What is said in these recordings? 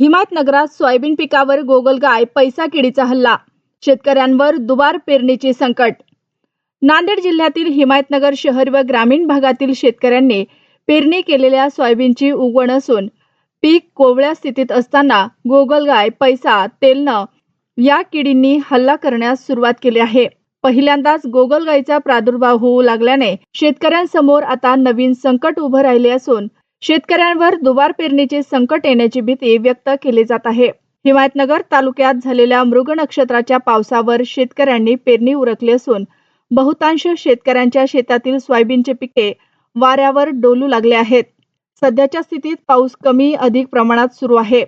हिमायतनगरात soybean पिकावर गोगलगाय पैसा किडीचा हल्ला. शेतकऱ्यांवर दुबार पेरणीचे संकट. नांदेड जिल्ह्यातील हिमायतनगर शहर व ग्रामीण भागातील शेतकऱ्यांनी पेरणी केलेल्या सोयाबीनची उगवण असून पीक कोवळ्या स्थितीत असताना गोगलगाय पैसा तेलनं या किडींनी हल्ला करण्यास सुरुवात केली आहे. पहिल्यांदाच गोगलगायीचा प्रादुर्भाव होऊ लागल्याने शेतकऱ्यांसमोर आता नवीन संकट उभं राहिले असून शेतकऱ्यांवर दुबार पेरणीचे संकट येण्याची भीती व्यक्त केली जात आहे. हिमायतनगर तालुक्यात झालेल्या मृग नक्षत्राच्या पावसावर शेतकऱ्यांनी पेरणी उरकली असून बहुतांश शेतकऱ्यांच्या शेतातील सोयाबीनचे पिके वाऱ्यावर डोलू लागले आहेत. सध्याच्या स्थितीत पाऊस कमी अधिक प्रमाणात सुरू आहे.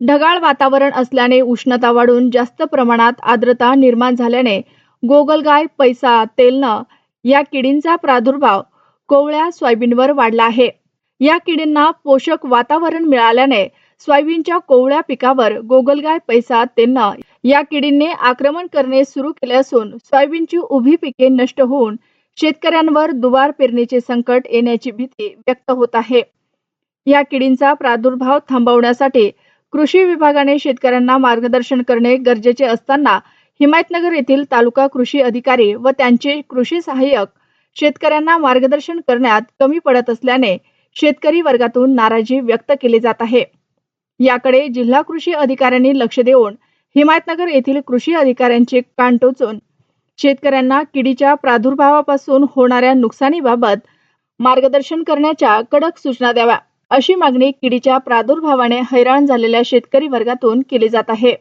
ढगाळ वातावरण असल्याने उष्णता वाढून जास्त प्रमाणात आर्द्रता निर्माण झाल्याने गोगलगाय पैसा तेलनं या किडींचा प्रादुर्भाव कोवळ्या सोयाबीनवर वाढला आहे. या किडींना पोषक वातावरण मिळाल्याने सोयाबीनच्या कोवळ्या पिकावर गोगलगाय पैसा तेलनं या किडींनी आक्रमण करणे सुरू केले असून सोयाबीनची उभी पिके नष्ट होऊन शेतकऱ्यांवर दुबार पेरणीचे संकट येण्याची भीती व्यक्त होत आहे. या किडींचा प्रादुर्भाव थांबवण्यासाठी कृषी विभागाने शेतकऱ्यांना मार्गदर्शन करणे गरजेचे असताना हिमायतनगर येथील तालुका कृषी अधिकारी व त्यांचे कृषी सहाय्यक शेतकऱ्यांना मार्गदर्शन करण्यात कमी पडत असल्याने शेतकरी वर्गातून नाराजी व्यक्त केली जात आहे. याकडे जिल्हा कृषी अधिकाऱ्यांनी लक्ष देऊन हिमायतनगर येथील कृषी अधिकाऱ्यांचे कान टोचून शेतकऱ्यांना किडीच्या प्रादुर्भावापासून होणाऱ्या नुकसानीबाबत मार्गदर्शन करण्याच्या कडक सूचना द्याव्या अशी मागणी किडीच्या प्रादुर्भावाने हैराण झालेल्या शेतकरी वर्गातून केली जात आहे.